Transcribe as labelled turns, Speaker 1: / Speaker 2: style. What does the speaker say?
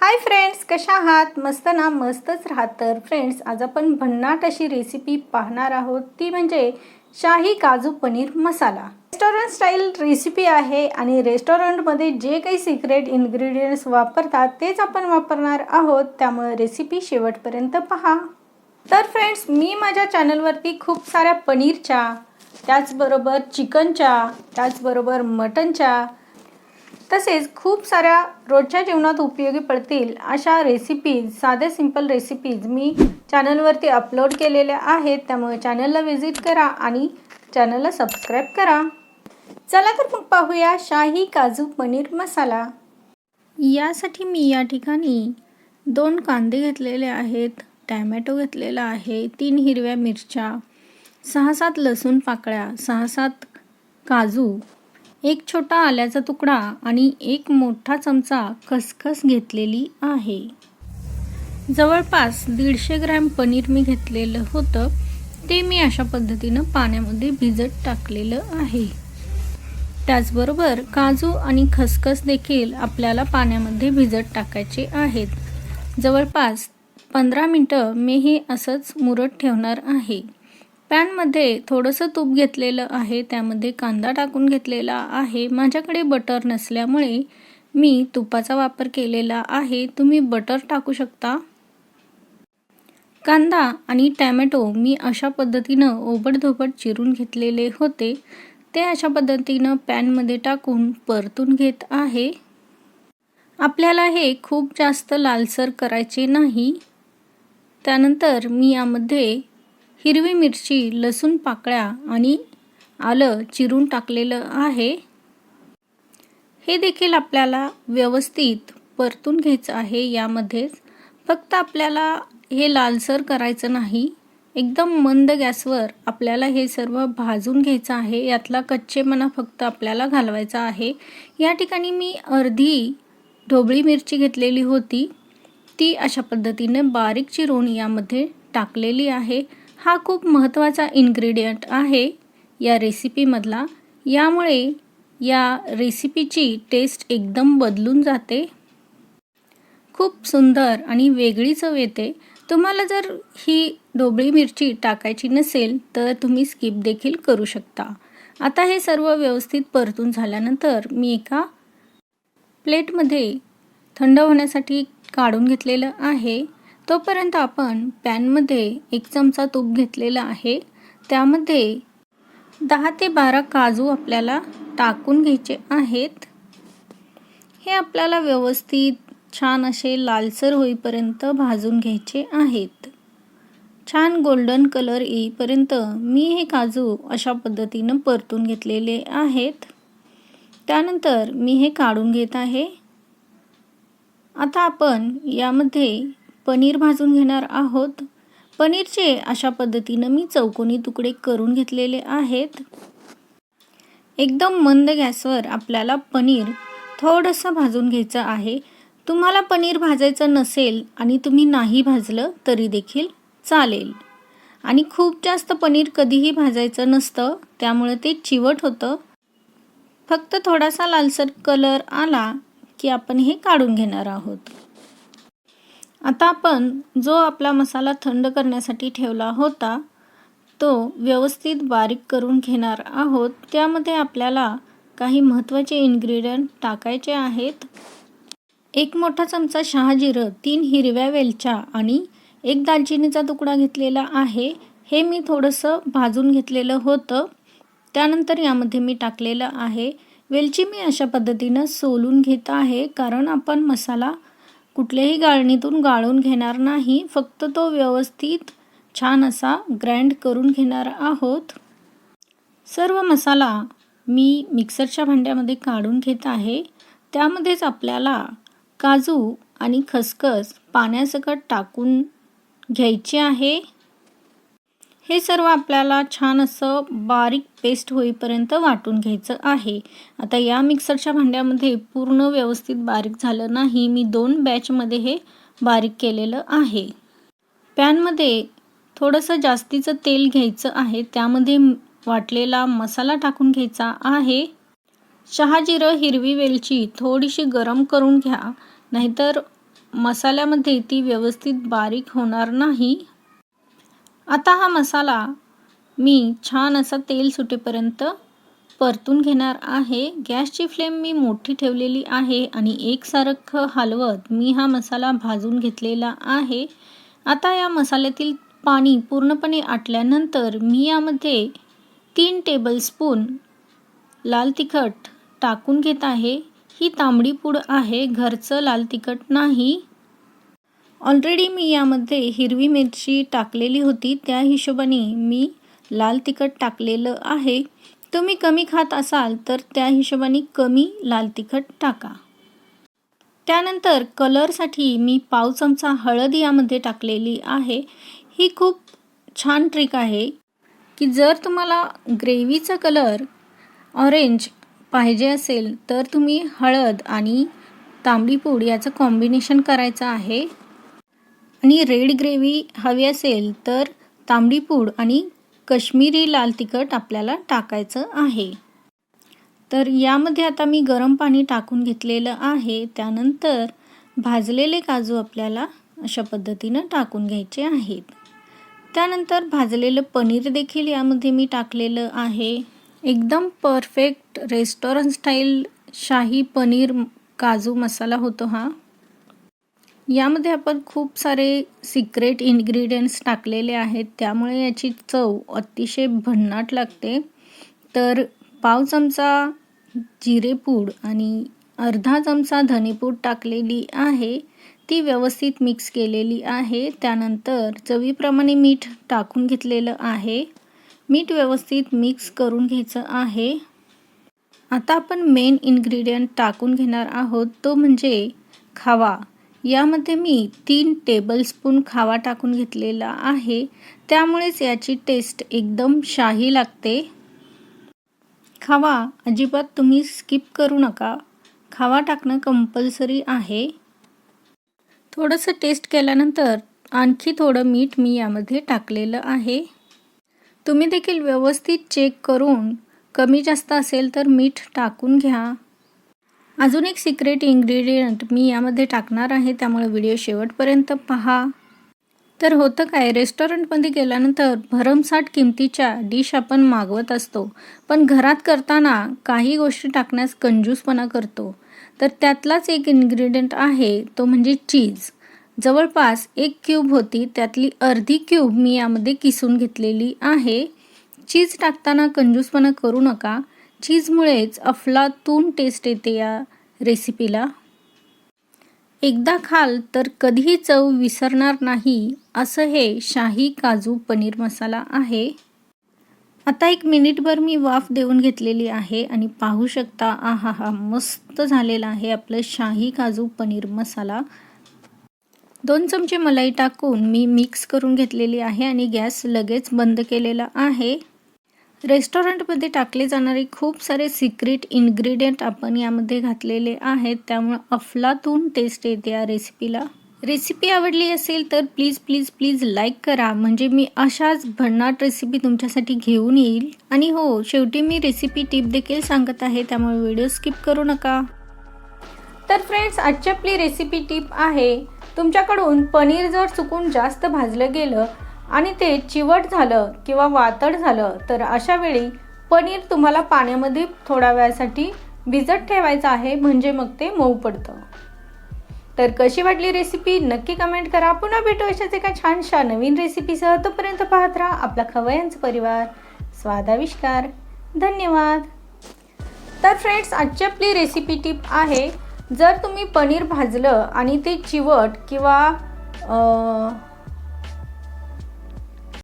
Speaker 1: Hi friends कशा आहात? मस्त ना? मस्तच राहत. तर फ्रेंड्स आज आपण भन्नाट अशी रेसिपी पाहणार आहोत. ती म्हणजे शाही काजू paneer masala. Restaurant style recipe आहे आणि रेस्टॉरंटमध्ये जे काही सिक्रेट इन्ग्रेडियंट्स वापरतात तेच आपण वापरणार आहोत. त्यामुळे रेसिपी शेवटपर्यंत पहा. तर फ्रेंड्स मी माझ्या चॅनलवरती खूप साऱ्या पनीरच्या त्याचबरोबर चिकनच्या त्याचबरोबर मटनच्या तसेच खूप साऱ्या रोजच्या जीवनात उपयोगी पडतील अशा रेसिपीज साध्या सिंपल रेसिपीज मी चॅनलवरती अपलोड केलेल्या आहेत. त्यामुळे चॅनलला व्हिजिट करा आणि चॅनलला सबस्क्राईब करा. चला तर मग पाहूया शाही काजू पनीर मसाला. यासाठी मी या ठिकाणी दोन कांदे घेतलेले आहेत टॅमॅटो घेतलेला आहे तीन हिरव्या मिरच्या सहा सात लसूण पाकळ्या सहा सात काजू एक छोटा आल्याचा तुकडा आणि एक मोठा चमचा खसखस घेतलेली आहे. जवळपास दीडशे ग्रॅम पनीर मी घेतलेलं होतं. ते मी अशा पद्धतीनं पाण्यामध्ये भिजत टाकलेलं आहे. त्याचबरोबर काजू आणि खसखस देखील आपल्याला पाण्यामध्ये भिजत टाकायचे आहेत. जवळपास पंधरा मिनटं मी हे असंच मुरत ठेवणार आहे. पॅनमध्ये थोडंसं तूप घेतलेलं आहे त्यामध्ये कांदा टाकून घेतलेला आहे. माझ्याकडे बटर नसल्यामुळे मी तुपाचा वापर केलेला आहे. तुम्ही बटर टाकू शकता? कांदा आणि टॅमॅटो मी अशा पद्धतीनं ओबडधोबड चिरून घेतलेले होते. ते अशा पद्धतीनं पॅनमध्ये टाकून परतून घेत आहे. आपल्याला हे खूप जास्त लालसर करायचे नाही. त्यानंतर मी यामध्ये हिरवी मिरची लसूण पाकळ्या आणि आलं चिरून टाकलेलं आहे. हे देखील आपल्याला व्यवस्थित परतून घ्यायचं आहे यामध्येच फक्त आपल्याला हे लालसर करायचं नाही. एकदम मंद गॅसवर आपल्याला हे सर्व भाजून घ्यायचं आहे. यातला कच्चेपणा फक्त आपल्याला घालवायचा आहे. या ठिकाणी मी अर्धी ढोबळी मिरची घेतलेली होती. ती अशा पद्धतीने बारीक चिरून यामध्ये टाकलेली आहे. हा खूप महत्त्वाचा इन्ग्रेडियंट आहे या रेसिपीमधला यामुळे या रेसिपीची टेस्ट एकदम बदलून जाते. खूप सुंदर आणि वेगळी चव येते. तुम्हाला जर ही ढोबळी मिरची टाकायची नसेल तर तुम्ही स्किप देखील करू शकता. आता हे सर्व व्यवस्थित परतून झाल्यानंतर मी एका प्लेटमध्ये थंड होण्यासाठी काढून घेतलेलं आहे. तोपर्यंत आपण पॅनमध्ये एक चमचा तूप घेतलेला आहे. त्यामध्ये दहा ते बारा काजू आपल्याला टाकून घ्यायचे आहेत. हे आपल्याला व्यवस्थित छान असे लालसर होईपर्यंत भाजून घ्यायचे आहेत. छान गोल्डन कलर येईपर्यंत मी हे काजू अशा पद्धतीनं परतून घेतलेले आहेत. त्यानंतर मी हे काढून घेत आहे. आता आपण यामध्ये पनीर भाजून घेणार आहोत. पनीरचे अशा पद्धतीनं मी चौकोनी तुकडे करून घेतलेले आहेत. एकदम मंद गॅसवर आपल्याला पनीर थोडंसं भाजून घ्यायचं आहे. तुम्हाला पनीर भाजायचं नसेल आणि तुम्ही नाही भाजलं तरी देखील चालेल. आणि खूप जास्त पनीर कधीही भाजायचं नसतं त्यामुळे ते चिवट होतं. फक्त थोडासा लालसर कलर आला की आपण हे काढून घेणार आहोत. आता आपण जो आपला मसाला थंड करण्यासाठी ठेवला होता तो व्यवस्थित बारीक करून घेणार आहोत. त्यामध्ये आपल्याला काही महत्त्वाचे इन्ग्रेडियंट टाकायचे आहेत. एक मोठा चमचा शहाजिरं तीन हिरव्या वेलच्या आणि एक दालचिनीचा तुकडा घेतलेला आहे. हे मी थोडंसं भाजून घेतलेलं होतं. त्यानंतर यामध्ये मी टाकलेलं आहे. वेलची मी अशा पद्धतीनं सोलून घेत आहे कारण आपण मसाला कुठल्याही गाळणीतून गाळून घेणार नाही फक्त तो व्यवस्थित छान असा ग्रँड करून घेणार आहोत. सर्व मसाला मी मिक्सरच्या भांड्यामध्ये काढून घेत आहे. त्यामध्येच आपल्याला काजू आणि खसखस पाण्यासकट टाकून घ्यायचे आहे. हे सर्व आपल्याला छान असं बारीक पेस्ट होईपर्यंत वाटून घ्यायचं आहे. आता या मिक्सरच्या भांड्यामध्ये पूर्ण व्यवस्थित बारीक झालं नाही मी दोन बॅचमध्ये हे बारीक केलेलं आहे. पॅनमध्ये थोडंसं जास्तीचं तेल घ्यायचं आहे त्यामध्ये वाटलेला मसाला टाकून घ्यायचा आहे. शहाजिरं हिरवी वेलची थोडीशी गरम करून घ्या नाहीतर मसाल्यामध्ये ती व्यवस्थित बारीक होणार नाही. आता हा मसाला मी छान असा तेल सुटेपर्यंत परतून घेणार आहे. गॅसची फ्लेम मी मोठी ठेवलेली आहे आणि एकसारखं हलवत मी हा मसाला भाजून घेतलेला आहे. आता या मसाल्यातील पाणी पूर्णपणे आटल्यानंतर मी यामध्ये तीन टेबलस्पून लाल तिखट टाकून घेत आहे. ही तांबडी पूड आहे. घरचं लाल तिखट नाही. ऑलरेडी मी यामध्ये हिरवी मिरची टाकलेली होती. त्या हिशोबाने मी लाल तिखट टाकलेलं आहे. तुम्ही कमी खात असाल तर त्या हिशोबाने कमी लाल तिखट टाका. त्यानंतर कलरसाठी मी पाव चमचा हळद यामध्ये टाकलेली आहे. ही खूप छान ट्रिक आहे की जर तुम्हाला ग्रेव्हीचा कलर ऑरेंज पाहिजे असेल तर तुम्ही हळद आणि तांबडी पूड याचं कॉम्बिनेशन करायचं आहे. आणि रेड ग्रेव्ही हवी असेल तर तांबडी पूड आणि कश्मीरी लाल तिखट आपल्याला टाकायचं आहे. तर यामध्ये आता मी गरम पाणी टाकून घेतलेलं आहे. त्यानंतर भाजलेले काजू आपल्याला अशा पद्धतीनं टाकून घ्यायचे आहेत. त्यानंतर भाजलेलं पनीर देखील यामध्ये मी टाकलेलं आहे. एकदम परफेक्ट रेस्टॉरंट स्टाईल शाही पनीर काजू मसाला होतो हा. यामध्ये आपण खूप सारे सिक्रेट इन्ग्रेडियंट्स टाकलेले आहेत. त्यामुळे याची चव अतिशय भन्नाट लागते. तर पाव चमचा जिरेपूड आणि अर्धा चमचा धनेपूड टाकलेली आहे. ती व्यवस्थित मिक्स केलेली आहे. त्यानंतर चवीप्रमाणे मीठ टाकून घेतलेलं आहे. मीठ व्यवस्थित मिक्स करून घ्यायचं आहे. आता आपण मेन इन्ग्रेडियंट टाकून घेणार आहोत. तो म्हणजे खावा. यामध्ये मी तीन टेबलस्पून खावा टाकून घेतलेला आहे. त्यामुळेच याची टेस्ट एकदम शाही लागते. खावा अजिबात तुम्ही स्किप करू नका. खावा टाकणं कंपल्सरी आहे. थोडंसं टेस्ट केल्यानंतर आणखी थोडं मीठ मी यामध्ये टाकलेलं आहे. तुम्ही देखील व्यवस्थित चेक करून कमी जास्त असेल तर मीठ टाकून घ्या. अजून एक सिक्रेट इंग्रेडियंट मी यामध्ये टाकणार आहे त्यामुळे व्हिडिओ शेवटपर्यंत पहा. तर होतं काय रेस्टॉरंटमध्ये गेल्यानंतर भरमसाठ किमतीच्या डिश आपण मागवत असतो. पण घरात करताना काही गोष्टी टाकण्यास कंजूसपणा करतो. तर त्यातलाच एक इन्ग्रेडियंट आहे तो म्हणजे चीज जवळपास एक क्यूब होती त्यातली अर्धी क्यूब मी यामध्ये किसून घेतलेली आहे. चीज टाकताना कंजूसपणा करू नका. चीजमुळेच अफलातून टेस्ट येते या रेसिपीला एकदा खाल तर कधीही चव विसरणार नाही असं हे शाही काजू पनीर मसाला आहे. आता एक मिनिटभर मी वाफ देऊन घेतलेली आहे आणि पाहू शकता आहा हा मस्त झालेला आहे आपलं शाही काजू पनीर मसाला. दोन चमचे मलाई टाकून मी मिक्स करून घेतलेली आहे आणि गॅस लगेच बंद केलेला आहे. रेस्टॉरंटमध्ये टाकले जाणारे खूप सारे सिक्रेट इन्ग्रेडियंट आपण यामध्ये घातलेले आहेत. त्यामुळं अफलातून टेस्ट येते या रेसिपीला रेसिपी आवडली असेल तर प्लीज प्लीज प्लीज लाईक करा. म्हणजे मी अशाच भन्नाट रेसिपी तुमच्यासाठी घेऊन येईल. आणि हो शेवटी मी रेसिपी टिप देखील सांगत आहे त्यामुळे व्हिडिओ स्किप करू नका. तर फ्रेंड्स आजची आपली रेसिपी टिप आहे तुमच्याकडून पनीर जर चुकून जास्त भाजलं गेलं आणि ते चिवट झालं किंवा वातड झालं तर अशा वेळी पनीर तुम्हाला पाण्यामध्ये थोड्या वेळासाठी भिजत ठेवायचं आहे म्हणजे मग ते मऊ पडतं. तर कशी वाटली रेसिपी नक्की कमेंट करा. पुन्हा भेटू अशाच एका छानशा नवीन रेसिपीसह तोपर्यंत पाहत राहा आपला खवयांचा परिवार. स्वादाविष्कार. धन्यवाद. तर फ्रेंड्स आजची आपली रेसिपी टिप आहे जर तुम्ही पनीर भाजलं आणि ते चिवट किंवा